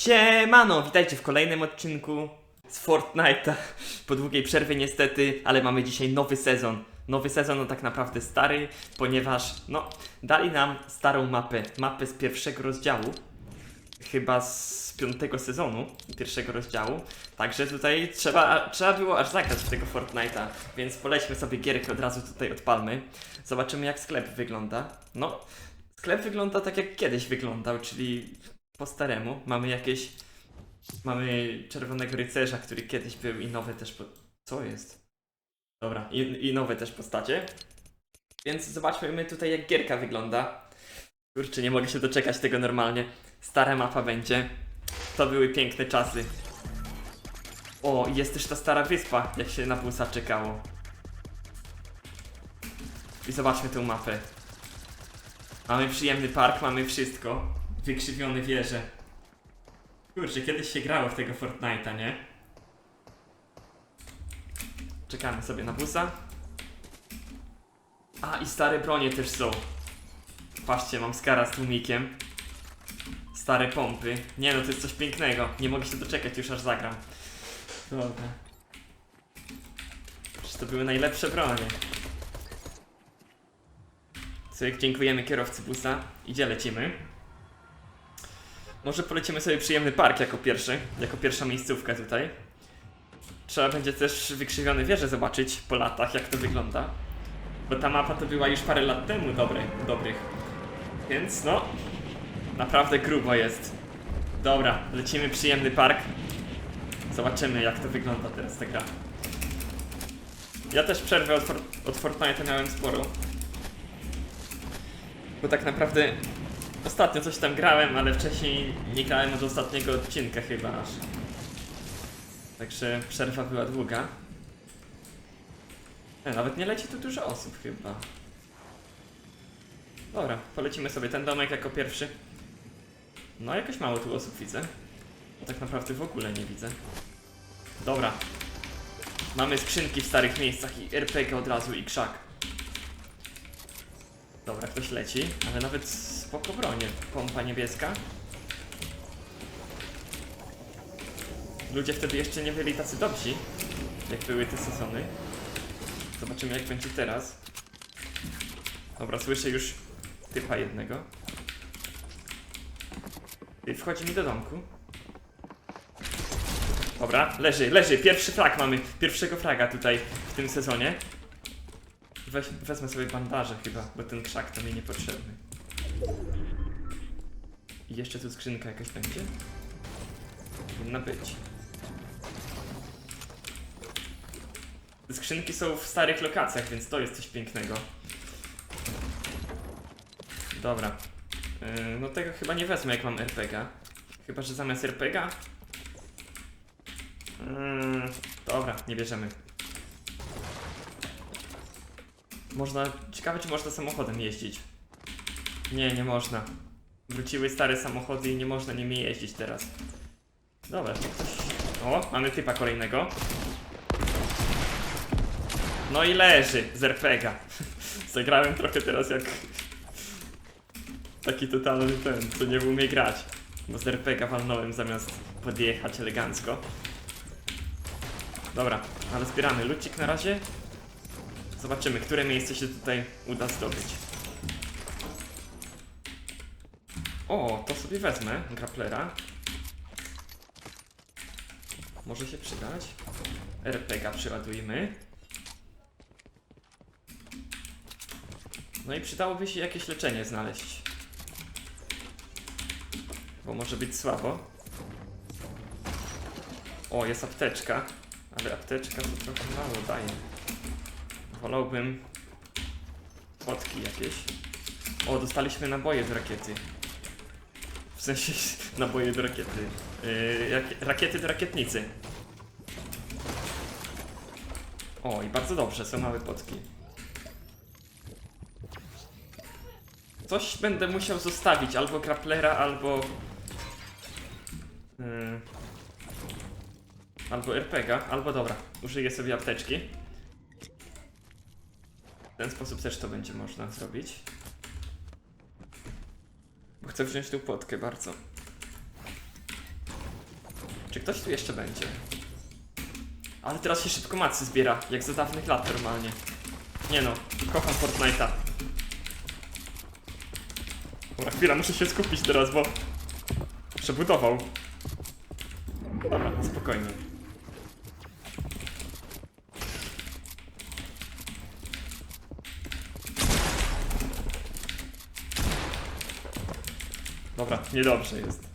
Siemano, witajcie w kolejnym odcinku z Fortnite'a. Po długiej przerwie niestety, ale mamy dzisiaj nowy sezon. Nowy sezon, no tak naprawdę stary, ponieważ, no, dali nam starą mapę. Mapę z pierwszego rozdziału. Chyba z piątego sezonu, pierwszego rozdziału. Także tutaj trzeba, trzeba było aż zagrać w tego Fortnite'a, więc polećmy sobie gierkę od razu tutaj odpalmy. Zobaczymy jak sklep wygląda. No, sklep wygląda tak jak kiedyś wyglądał, czyli po staremu. Mamy jakieś. Mamy czerwonego rycerza, który kiedyś był i nowe też. Po... Co jest? Dobra, i, i nowe też postacie. Więc zobaczmy tutaj jak gierka wygląda. Kurczę, nie mogę się doczekać tego normalnie. Stara mapa będzie. To były piękne czasy. O, jest też ta stara wyspa, jak się na busa czekało. I zobaczmy tę mapę. Mamy przyjemny park, mamy wszystko. Wykrzywione wieże. Kurczę, kiedyś się grało w tego Fortnite'a, nie? Czekamy sobie na busa. A, i stare bronie też są. Patrzcie, mam skara z tłumikiem. Stare pompy. Nie no, to jest coś pięknego. Nie mogę się doczekać, już aż zagram. Dobra. Przecież to były najlepsze bronie. Cyk, dziękujemy kierowcy busa. Idzie, lecimy. Może polecimy sobie przyjemny park jako pierwszy, jako pierwsza miejscówka tutaj. Trzeba będzie też wykrzywione wieże zobaczyć po latach, jak to wygląda. Bo ta mapa to była już parę lat temu dobre, dobrych. Więc no, naprawdę grubo jest. Dobra, lecimy przyjemny park. Zobaczymy jak to wygląda teraz ta gra. Ja też przerwę od, For od Fortnite'a miałem sporo. Bo tak naprawdę Ostatnio coś tam grałem, ale wcześniej nie grałem od ostatniego odcinka chyba aż. Także przerwa była długa. E, nawet nie leci tu dużo osób chyba. Dobra, polecimy sobie ten domek jako pierwszy. No jakoś mało tu osób widzę. Tak naprawdę w ogóle nie widzę. Dobra. Mamy skrzynki w starych miejscach i RPG od razu i krzak. Dobra, ktoś leci, ale nawet spoko bronie. Pompa niebieska. Ludzie wtedy jeszcze nie byli tacy dobrzy, jak były te sezony. Zobaczymy jak będzie teraz. Dobra, słyszę już typa jednego. I wchodzi mi do domku. Dobra, leży, leży. Pierwszy flag mamy. Pierwszego fraga tutaj w tym sezonie. Weź, wezmę sobie bandaże chyba, bo ten krzak to mi niepotrzebny. I jeszcze tu skrzynka jakaś będzie? Powinna być. Skrzynki są w starych lokacjach, więc to jest coś pięknego. Dobra. Yy, no tego chyba nie wezmę jak mam RPG. Chyba, że zamiast RPG. Yy, dobra, nie bierzemy. Można. Ciekawe, czy można samochodem jeździć. Nie, nie można. Wróciły stare samochody i nie można nimi jeździć teraz. Dobra. O, mamy typa kolejnego. No i leży z RPGa. Zagrałem trochę teraz jak. Taki totalny ten, co nie umie grać. Bo z RPGa walnąłem zamiast podjechać elegancko. Dobra, ale zbieramy lucik na razie. Zobaczymy, które miejsce się tutaj uda zdobyć. O, to sobie wezmę, graplera. Może się przydać. RPGa przyładujmy. No i przydałoby się jakieś leczenie znaleźć. Bo może być słabo. O, jest apteczka. Ale apteczka to trochę mało daje. Wolałbym potki jakieś. O, dostaliśmy naboje do rakiety. W sensie naboje do rakiety. Yy, jak, rakiety do rakietnicy. O, i bardzo dobrze, są małe potki. Coś będę musiał zostawić, albo graplera, albo... Yy, albo RPGa, albo dobra, użyję sobie apteczki. W ten sposób też to będzie można zrobić. Chcę wziąć tą płotkę bardzo. Czy ktoś tu jeszcze będzie? Ale teraz się szybko macy zbiera, jak za dawnych lat normalnie. Nie no, kocham Fortnite'a. Dobra, chwila, muszę się skupić teraz, bo... Przebudował. Dobra, spokojnie. Dobra, niedobrze jest.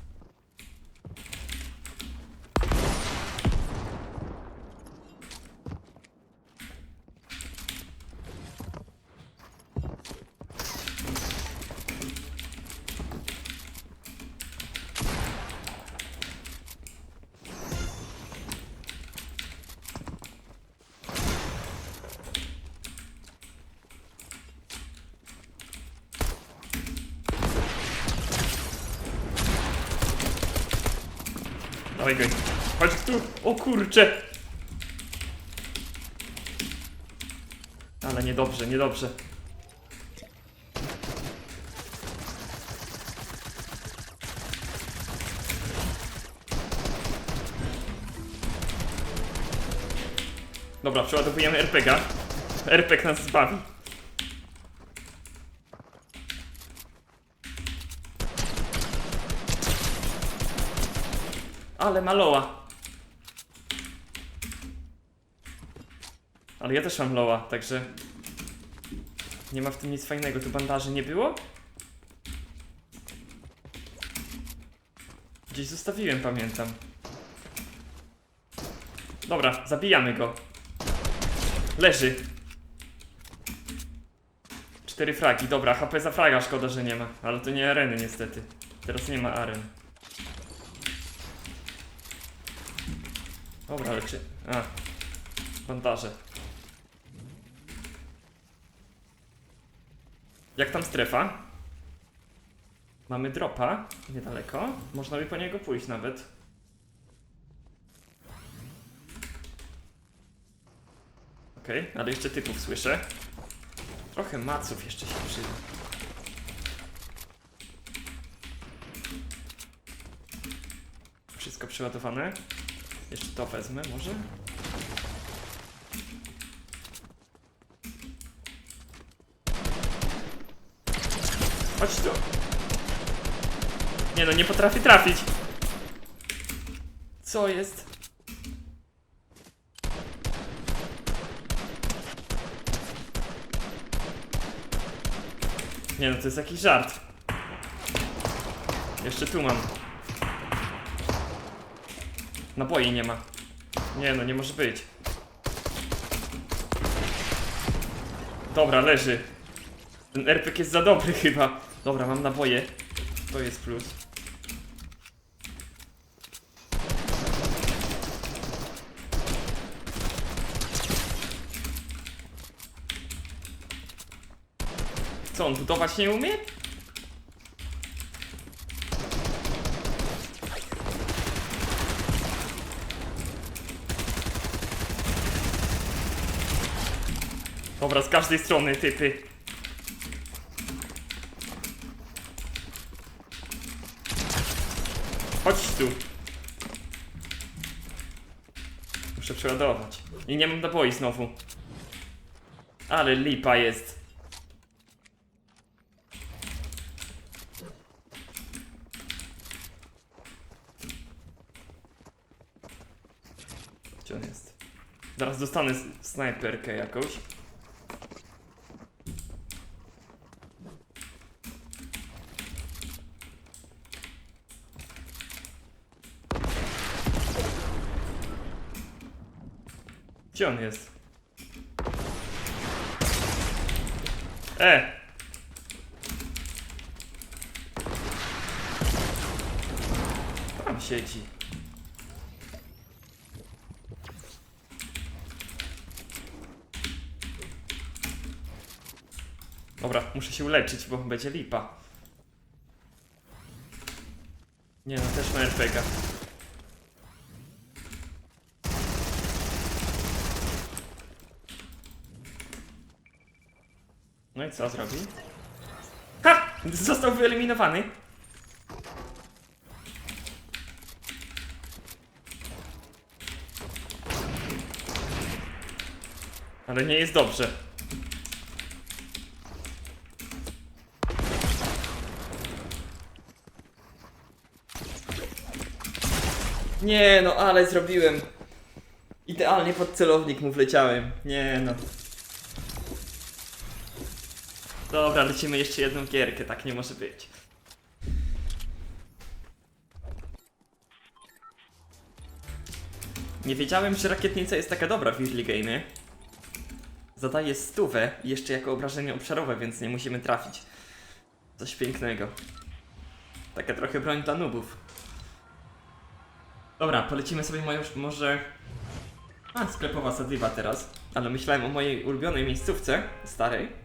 Dawaj go. Chodź tu. O kurcze. Ale niedobrze, niedobrze. Dobra, przeładowujemy RPG. RPG nas zbawi. Ale maloła. Ale ja też mam loła, także... Nie ma w tym nic fajnego. Tu bandaży nie było? Gdzieś zostawiłem, pamiętam. Dobra, zabijamy go. Leży. Cztery fragi, dobra, HP za fraga, szkoda, że nie ma. Ale to nie areny niestety. Teraz nie ma aren. Dobra, leczy. A. Bandaże. Jak tam strefa? Mamy dropa niedaleko. Można by po niego pójść nawet. Okej, ale jeszcze typów słyszę. Trochę maców jeszcze się przyda. Wszystko przeładowane. Jeszcze to wezmę może. Chodź tu. Nie no, nie potrafię trafić. Co jest? Nie no, to jest jakiś żart. Jeszcze tu mam. Naboi nie ma. Nie no, nie może być. Dobra, leży. Ten RPG jest za dobry chyba. Dobra, mam naboje. To jest plus. Co, on budować nie umie? Dobra, z każdej strony typy. Chodź tu. Muszę przeładować. I nie mam naboi znowu. Ale lipa jest. Gdzie on jest? Zaraz dostanę snajperkę jakąś. Gdzie on jest? E! Tam siedzi. Dobra, muszę się uleczyć, bo będzie lipa. Nie no, też na RPG. co zrobi? Ha! Został wyeliminowany. Ale nie jest dobrze. Nie no, ale zrobiłem. Idealnie pod celownik mu wleciałem. Nie no. Dobra, lecimy jeszcze jedną gierkę, tak nie może być. Nie wiedziałem, że rakietnica jest taka dobra w early game. Zadaje stówę i jeszcze jako obrażenie obszarowe, więc nie musimy trafić. Coś pięknego. Taka trochę broń dla nubów. Dobra, polecimy sobie moją, może... A, sklepowa sadywa teraz. Ale myślałem o mojej ulubionej miejscówce, starej.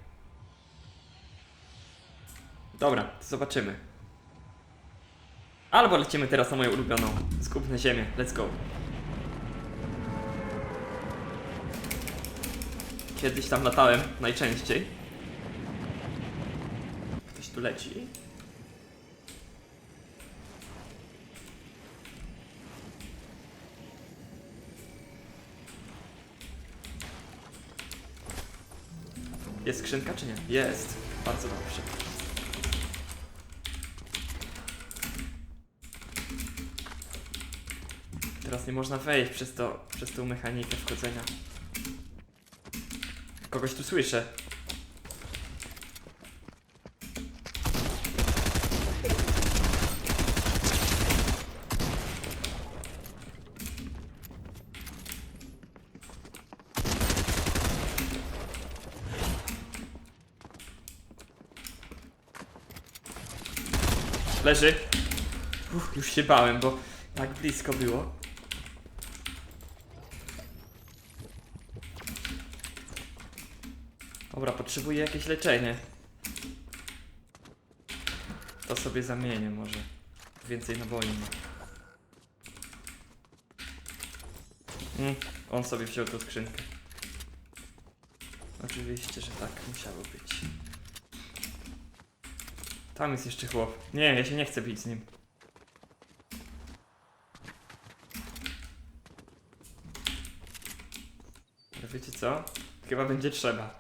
Dobra, to zobaczymy. Albo lecimy teraz na moją ulubioną. Skupne ziemię, let's go. Kiedyś tam latałem najczęściej. Ktoś tu leci. Jest skrzynka czy nie? Jest. Bardzo dobrze. Teraz nie można wejść przez to, przez tą mechanikę wchodzenia. Kogoś tu słyszę. Leży. Uff, już się bałem, bo tak blisko było. Dobra, potrzebuję jakieś leczenie. To sobie zamienię może. Więcej naboi ma. Mm, on sobie wziął tą skrzynkę. Oczywiście, że tak musiało być. Tam jest jeszcze chłop. Nie, ja się nie chcę bić z nim. Ale wiecie co? Chyba będzie trzeba.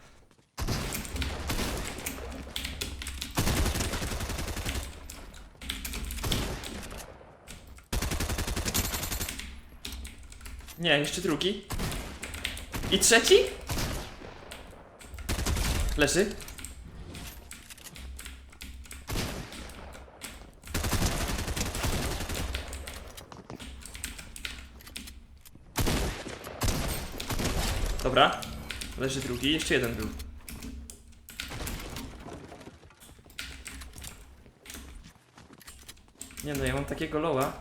Nie, jeszcze drugi. I trzeci? Leży. Dobra. Leży drugi, jeszcze jeden był. Nie no, ja mam takiego loła,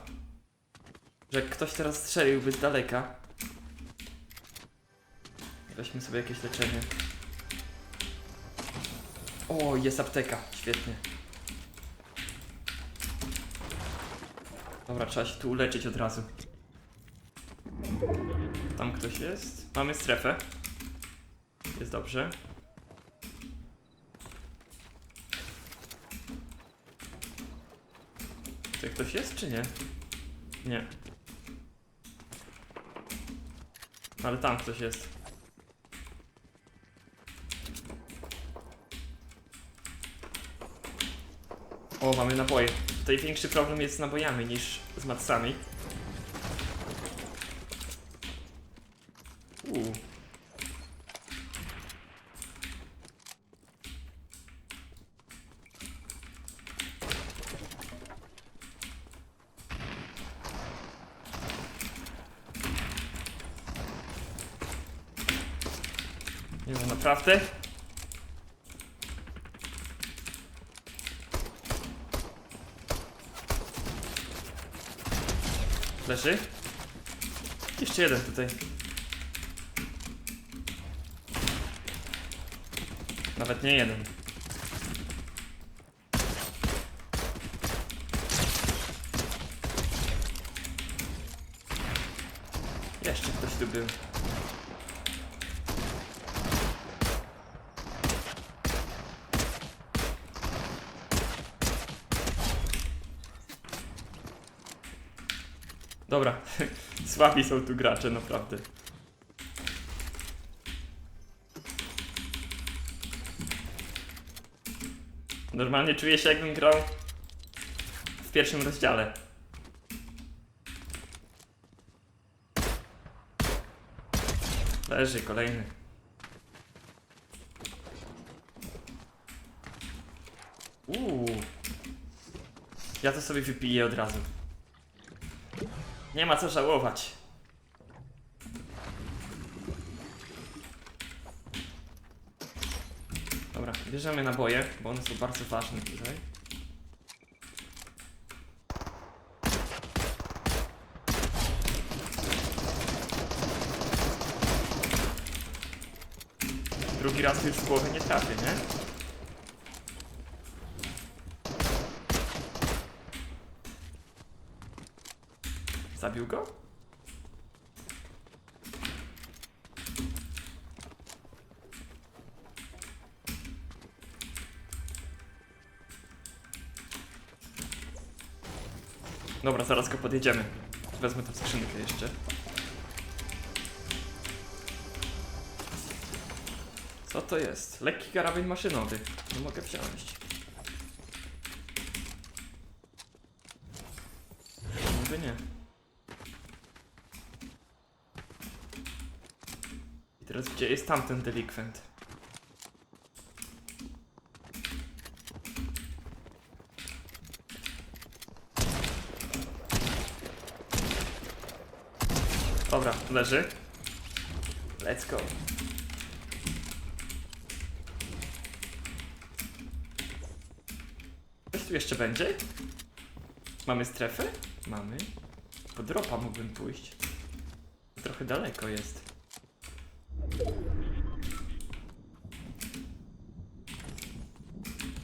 że ktoś teraz strzeliłby z daleka. Weźmy sobie jakieś leczenie. O, jest apteka, świetnie. Dobra, trzeba się tu uleczyć od razu. Tam ktoś jest. Mamy strefę. Jest dobrze. Czy ktoś jest, czy nie? Nie. Ale tam ktoś jest. O, mamy naboje. Tutaj większy problem jest z nabojami niż z matsami. Uuu. Nie naprawdę? Leży? Jeszcze jeden tutaj. Nawet nie jeden. Słabi są tu gracze, naprawdę. Normalnie czuję się jakbym grał w pierwszym rozdziale. Leży kolejny. Uuu. Ja to sobie wypiję od razu. Nie ma co żałować. Dobra, bierzemy naboje, bo one są bardzo ważne tutaj. Drugi raz już w głowę nie trafię, nie? Zabił go? Dobra, zaraz go podjedziemy. Wezmę tę skrzynkę jeszcze. Co to jest? Lekki karabin maszynowy. Nie mogę wziąć. Niby nie. Teraz gdzie jest tamten delikwent? Dobra, leży. Let's go. Coś tu jeszcze będzie? Mamy strefę? Mamy. Po dropa mógłbym pójść. Trochę daleko jest.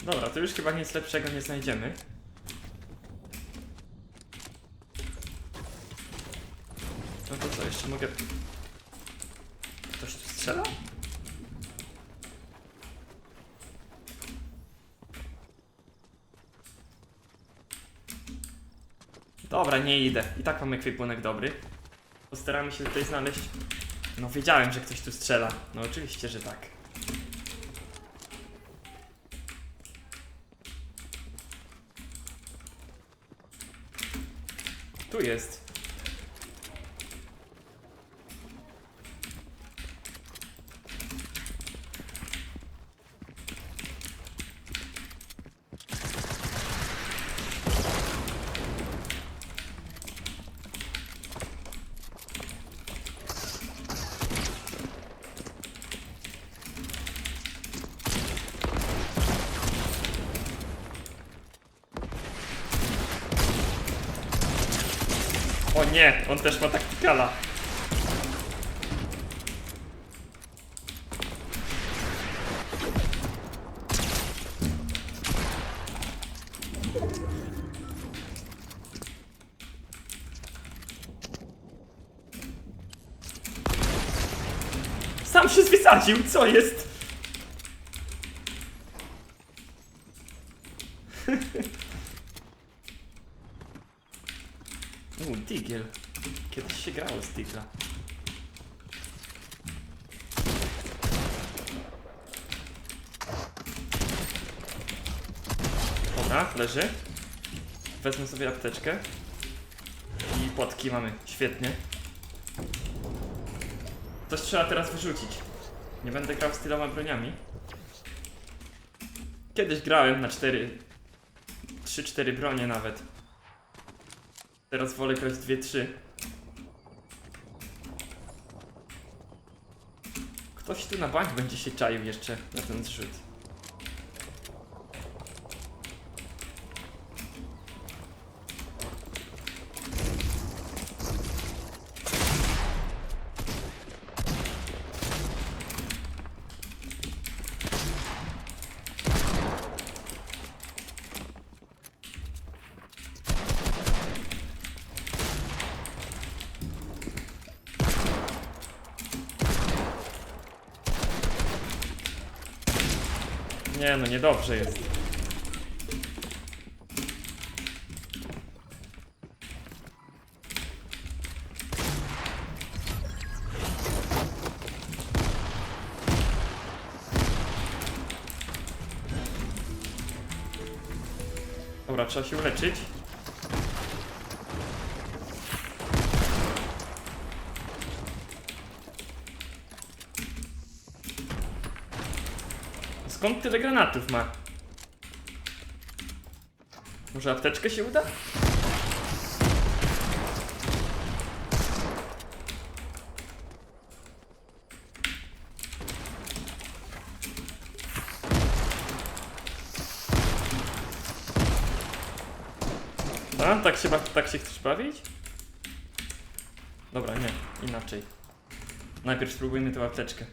Dobra, to już chyba nic lepszego nie znajdziemy. No to co, jeszcze mogę... Ktoś tu strzela? Dobra, nie idę. I tak mamy ekwipunek dobry. Postaramy się tutaj znaleźć... No wiedziałem, że ktoś tu strzela. No oczywiście, że tak. Tu jest. Nie, on też ma taktykala. Sam się zwysadził, co jest? Kiedyś się grało z Digla. Dobra, leży. Wezmę sobie apteczkę. I potki mamy. Świetnie. Coś trzeba teraz wyrzucić. Nie będę grał z tyloma broniami. Kiedyś grałem na 4... 3-4 bronie nawet. Teraz wolę grać 2-3. Ktoś tu na bank będzie się czaił jeszcze na ten zrzut. Nie no, niedobrze jest. Dobra, trzeba się uleczyć. Skąd tyle granatów ma? Może apteczkę się uda? A, tak się, tak się chcesz bawić? Dobra, nie, inaczej. Najpierw spróbujmy tę apteczkę.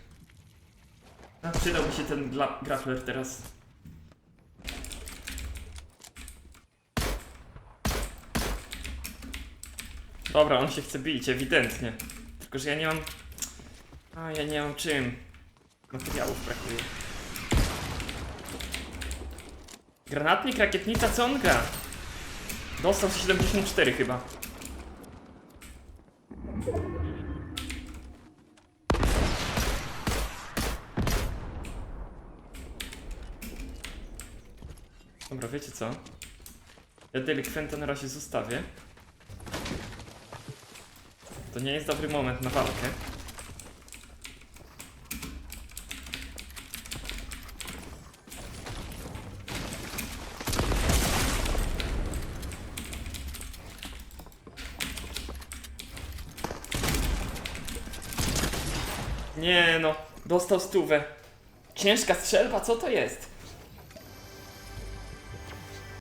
A, przydałby się ten gla- grappler teraz. Dobra, on się chce bić, ewidentnie. Tylko, że ja nie mam... A, ja nie mam czym. Materiałów brakuje. Granatnik, rakietnica, co on gra? Dostał 74 chyba. Dobra, wiecie co? Ja delikwenta na razie zostawię. To nie jest dobry moment na walkę. Nie no, dostał stówę. Ciężka strzelba, co to jest?